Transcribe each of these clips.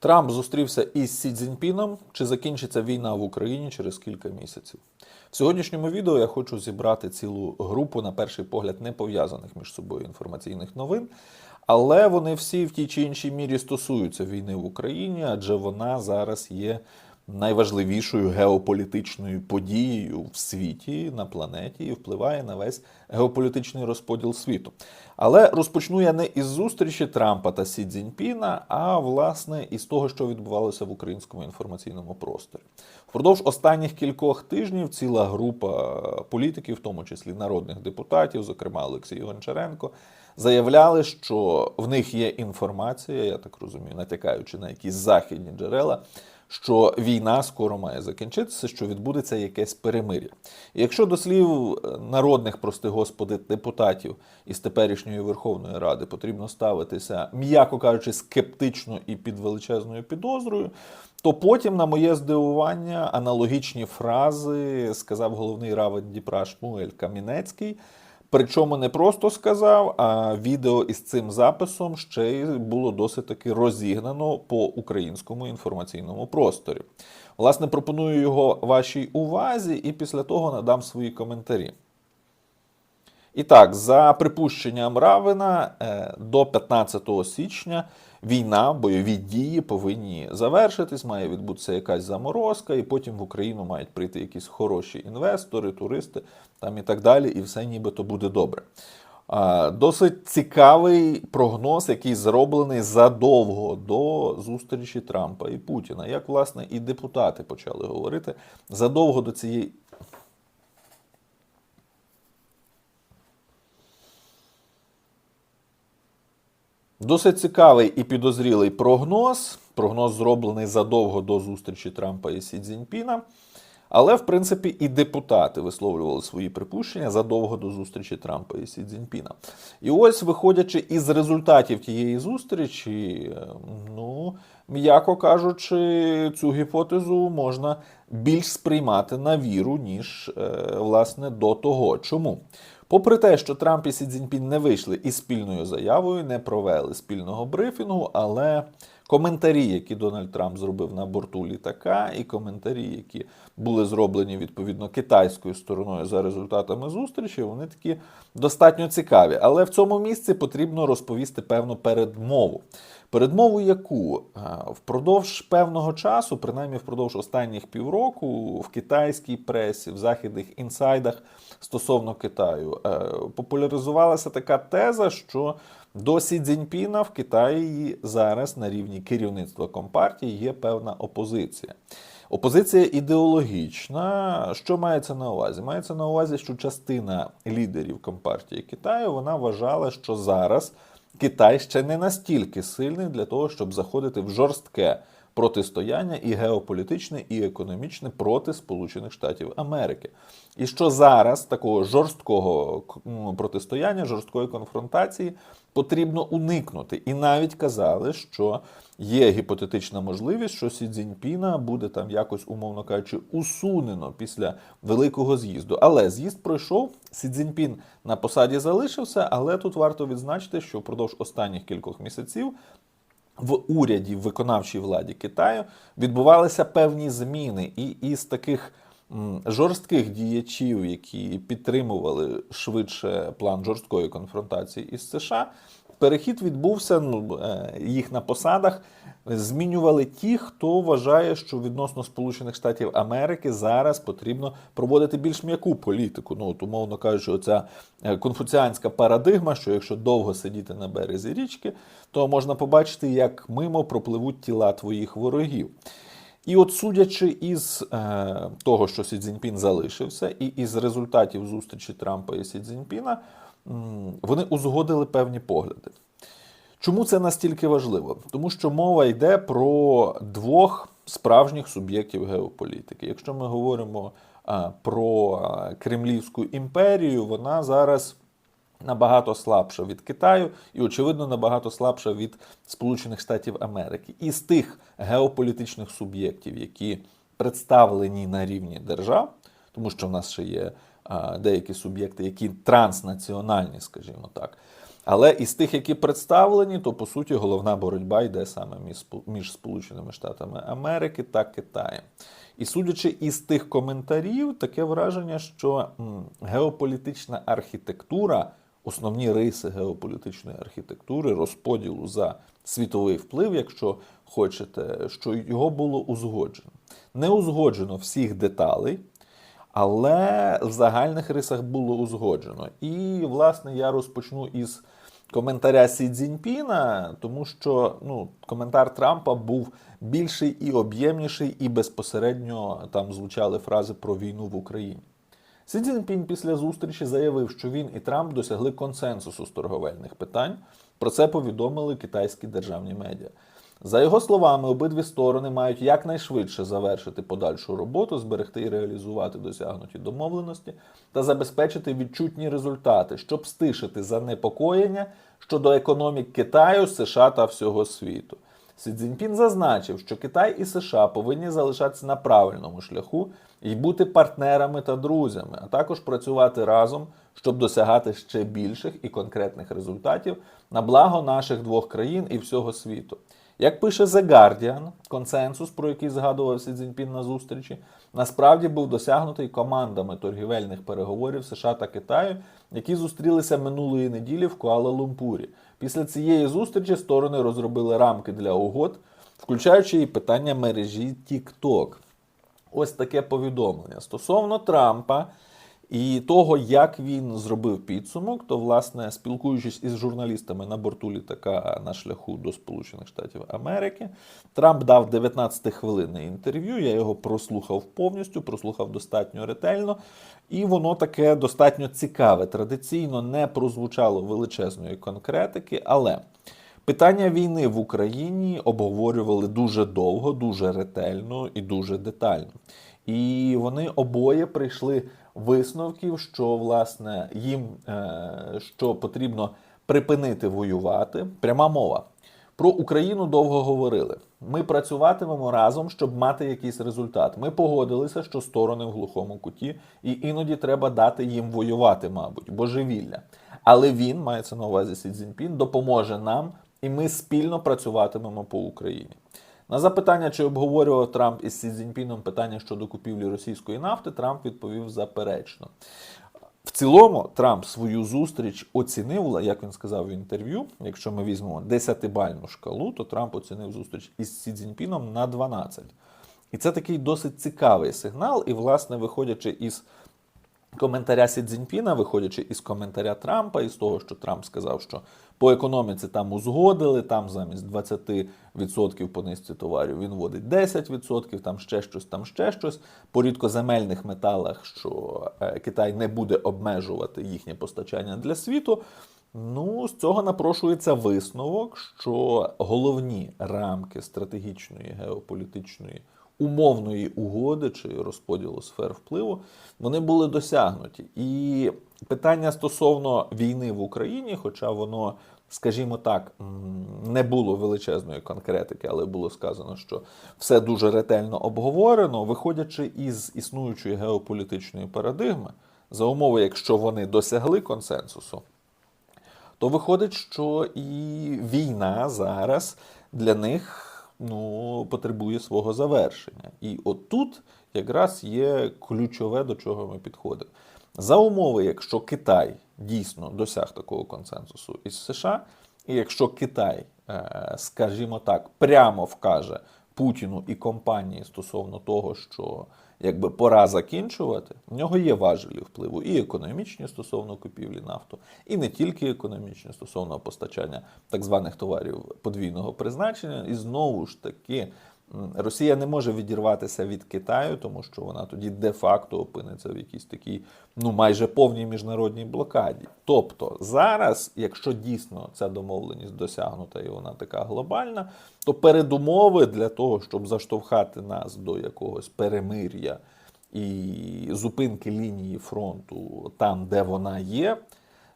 Трамп зустрівся із Сі Цзіньпіном. Чи закінчиться війна в Україні через кілька місяців? В сьогоднішньому відео я хочу зібрати цілу групу, на перший погляд, не пов'язаних між собою інформаційних новин, але вони всі в тій чи іншій мірі стосуються війни в Україні, адже вона зараз є найважливішою геополітичною подією в світі на планеті і впливає на весь геополітичний розподіл світу. Але розпочну я не із зустрічі Трампа та Сі Цзіньпіна, а власне із того, що відбувалося в українському інформаційному просторі. Впродовж останніх кількох тижнів ціла група політиків, в тому числі народних депутатів, зокрема Олексій Гончаренко, заявляли, що в них є інформація, я так розумію, натякаючи на якісь західні джерела, що війна скоро має закінчитися, що відбудеться якесь перемир'я. І якщо до слів народних, прости господи, депутатів із теперішньої Верховної Ради потрібно ставитися, м'яко кажучи, скептично і під величезною підозрою, то потім, на моє здивування, аналогічні фрази сказав головний равен Дніпра Шмуель Камінецький. Причому не просто сказав, а відео із цим записом ще й було досить таки розігнано по українському інформаційному просторі. Власне, пропоную його вашій увазі, і після того надам свої коментарі. І так, за припущенням Равена, е, до 15 січня війна, бойові дії повинні завершитись, має відбутися якась заморозка, і потім в Україну мають прийти якісь хороші інвестори, туристи там і так далі, і все нібито буде добре. Досить цікавий прогноз, який зроблений задовго до зустрічі Трампа і Путіна. Як, власне, і депутати почали говорити задовго до цієї. Досить цікавий і підозрілий прогноз. Прогноз зроблений задовго до зустрічі Трампа і Сі Цзіньпіна. Але, в принципі, і депутати висловлювали свої припущення задовго до зустрічі Трампа і Сі Цзіньпіна. І ось, виходячи із результатів тієї зустрічі, ну, м'яко кажучи, цю гіпотезу можна більш сприймати на віру, ніж, власне, до того. Чому? Попри те, що Трамп і Сі Цзіньпін не вийшли із спільною заявою, не провели спільного брифінгу, але коментарі, які Дональд Трамп зробив на борту літака, і коментарі, які були зроблені відповідно китайською стороною за результатами зустрічі, вони такі достатньо цікаві. Але в цьому місці потрібно розповісти певну передмову. Передмову, яку впродовж певного часу, принаймні впродовж останніх півроку, в китайській пресі, в західних інсайдах стосовно Китаю, популяризувалася така теза, що до Сі Цзіньпіна в Китаї зараз на рівні керівництва компартії є певна опозиція. Опозиція ідеологічна. Що мається на увазі? Мається на увазі, що частина лідерів компартії Китаю вона вважала, що зараз Китай ще не настільки сильний для того, щоб заходити в жорстке протистояння і геополітичне, і економічне проти Сполучених Штатів Америки. І що зараз такого жорсткого протистояння, жорсткої конфронтації потрібно уникнути. І навіть казали, що є гіпотетична можливість, що Сі Цзіньпіна буде там якось, умовно кажучи, усунено після великого з'їзду. Але з'їзд пройшов, Сі Цзіньпін на посаді залишився, але тут варто відзначити, що впродовж останніх кількох місяців. В уряді, в виконавчій владі Китаю відбувалися певні зміни, і із таких жорстких діячів, які підтримували швидше план жорсткої конфронтації із США, перехід відбувся. Ну е, їх на посадах змінювали ті, хто вважає, що відносно Сполучених Штатів Америки зараз потрібно проводити більш м'яку політику. Ну от, умовно кажучи, оця е, конфуціанська парадигма, що якщо довго сидіти на березі річки, то можна побачити, як мимо пропливуть тіла твоїх ворогів. І от судячи із е, того, що Сі Цзіньпін залишився, і із результатів зустрічі Трампа і Сі Цзіньпіна, вони узгодили певні погляди. Чому це настільки важливо? Тому що мова йде про двох справжніх суб'єктів геополітики. Якщо ми говоримо про Кремлівську імперію, вона зараз набагато слабша від Китаю і, очевидно, набагато слабша від Сполучених Штатів Америки. І з тих геополітичних суб'єктів, які представлені на рівні держав, тому що в нас ще є деякі суб'єкти, які транснаціональні, скажімо так. Але із тих, які представлені, то по суті головна боротьба йде саме між Спо- Сполученими Штатами Америки та Китаєм. І судячи із тих коментарів, таке враження, що геополітична архітектура, основні риси геополітичної архітектури, розподілу за світовий вплив, якщо хочете, що його було узгоджено. Не узгоджено всіх деталей, але в загальних рисах було узгоджено. І, власне, я розпочну із коментаря Сі Цзіньпіна, тому що ну, коментар Трампа був більший і об'ємніший, і безпосередньо там звучали фрази про війну в Україні. Сі Цзіньпінь після зустрічі заявив, що він і Трамп досягли консенсусу з торговельних питань. Про це повідомили китайські державні медіа. За його словами, обидві сторони мають якнайшвидше завершити подальшу роботу, зберегти і реалізувати досягнуті домовленості та забезпечити відчутні результати, щоб стишити занепокоєння щодо економік Китаю, США та всього світу. Сі Цзіньпін зазначив, що Китай і США повинні залишатися на правильному шляху і бути партнерами та друзями, а також працювати разом, щоб досягати ще більших і конкретних результатів на благо наших двох країн і всього світу. Як пише The Guardian, консенсус, про який згадував Сі Цзіньпін на зустрічі, насправді був досягнутий командами торгівельних переговорів США та Китаю, які зустрілися минулої неділі в Куала-Лумпурі. Після цієї зустрічі сторони розробили рамки для угод, включаючи і питання мережі TikTok. Ось таке повідомлення. Стосовно Трампа і того, як він зробив підсумок, то, власне, спілкуючись із журналістами на борту літака на шляху до Сполучених Штатів Америки, Трамп дав 19-хвилинне інтерв'ю. Я його прослухав повністю, прослухав достатньо ретельно, і воно таке достатньо цікаве. Традиційно не прозвучало величезної конкретики, але. Питання війни в Україні обговорювали дуже довго, дуже ретельно і дуже детально. І вони обоє прийшли висновків, що власне їм е, що потрібно припинити воювати. Пряма мова. Про Україну довго говорили. Ми працюватимемо разом, щоб мати якийсь результат. Ми погодилися, що сторони в глухому куті, і іноді треба дати їм воювати, мабуть, божевілля. Але він, мається на увазі Сі Цзіньпін, допоможе нам, і ми спільно працюватимемо по Україні. На запитання, чи обговорював Трамп із Сі Цзіньпіном питання щодо купівлі російської нафти, Трамп відповів заперечно. В цілому, Трамп свою зустріч оцінив, як він сказав в інтерв'ю. Якщо ми візьмемо 10-бальну шкалу, то Трамп оцінив зустріч із Сі Цзіньпіном на 12. І це такий досить цікавий сигнал. І, власне, виходячи із коментаря Сі Цзіньпіна, виходячи із коментаря Трампа, із того, що Трамп сказав, що по економіці там узгодили, там замість 20% по низці товарів він вводить 10%, там ще щось, там ще щось. По рідкоземельних металах, що е, Китай не буде обмежувати їхнє постачання для світу. Ну, з цього напрошується висновок, що головні рамки стратегічної геополітичної умовної угоди чи розподілу сфер впливу, вони були досягнуті. І питання стосовно війни в Україні, хоча воно, скажімо так, не було величезної конкретики, але було сказано, що все дуже ретельно обговорено, виходячи із існуючої геополітичної парадигми, за умови, якщо вони досягли консенсусу, то виходить, що і війна зараз для них ну, потребує свого завершення. І отут якраз є ключове, до чого ми підходимо. За умови, якщо Китай дійсно досяг такого консенсусу із США, і якщо Китай, е, скажімо так, прямо вкаже Путіну і компанії стосовно того, що якби пора закінчувати, в нього є важелі впливу і економічні стосовно купівлі нафту, і не тільки економічні стосовно постачання так званих товарів подвійного призначення. І знову ж таки. Росія не може відірватися від Китаю, тому що вона тоді де-факто опиниться в якійсь такій, ну майже повній міжнародній блокаді. Тобто зараз, якщо дійсно ця домовленість досягнута і вона така глобальна, то передумови для того, щоб заштовхати нас до якогось перемир'я і зупинки лінії фронту там, де вона є,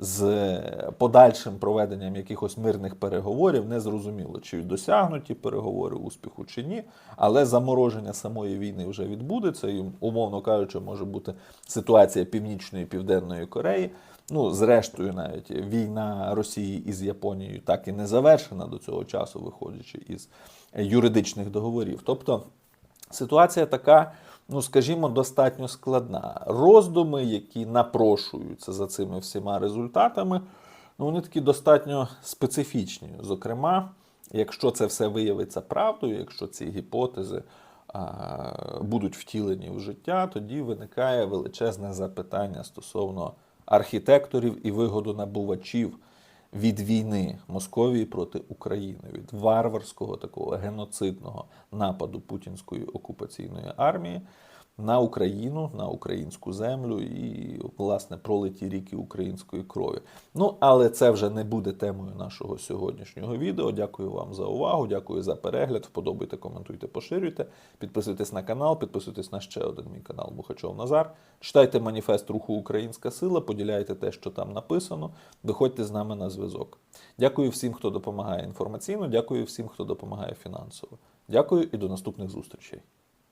з подальшим проведенням якихось мирних переговорів не зрозуміло, чи досягнуті переговори успіху чи ні. Але замороження самої війни вже відбудеться, і, умовно кажучи, може бути ситуація Північної і Південної Кореї. Ну, зрештою, навіть війна Росії із Японією так і не завершена до цього часу, виходячи із юридичних договорів. Тобто ситуація така, ну скажімо, достатньо складна. Роздуми, які напрошуються за цими всіма результатами, ну вони такі достатньо специфічні. Зокрема, якщо це все виявиться правдою, якщо ці гіпотези а, будуть втілені в життя, тоді виникає величезне запитання стосовно архітекторів і вигодонабувачів від війни Московії проти України, від варварського такого геноцидного нападу путінської окупаційної армії на Україну, на українську землю і, власне, пролиті ріки української крові. Ну, але це вже не буде темою нашого сьогоднішнього відео. Дякую вам за увагу, дякую за перегляд. Вподобайте, коментуйте, поширюйте. Підписуйтесь на канал, підписуйтесь на ще один мій канал Бухачов Назар. Читайте маніфест руху Українська Сила, поділяйте те, що там написано. Виходьте з нами на зв'язок. Дякую всім, хто допомагає інформаційно. Дякую всім, хто допомагає фінансово. Дякую і до наступних зустрічей.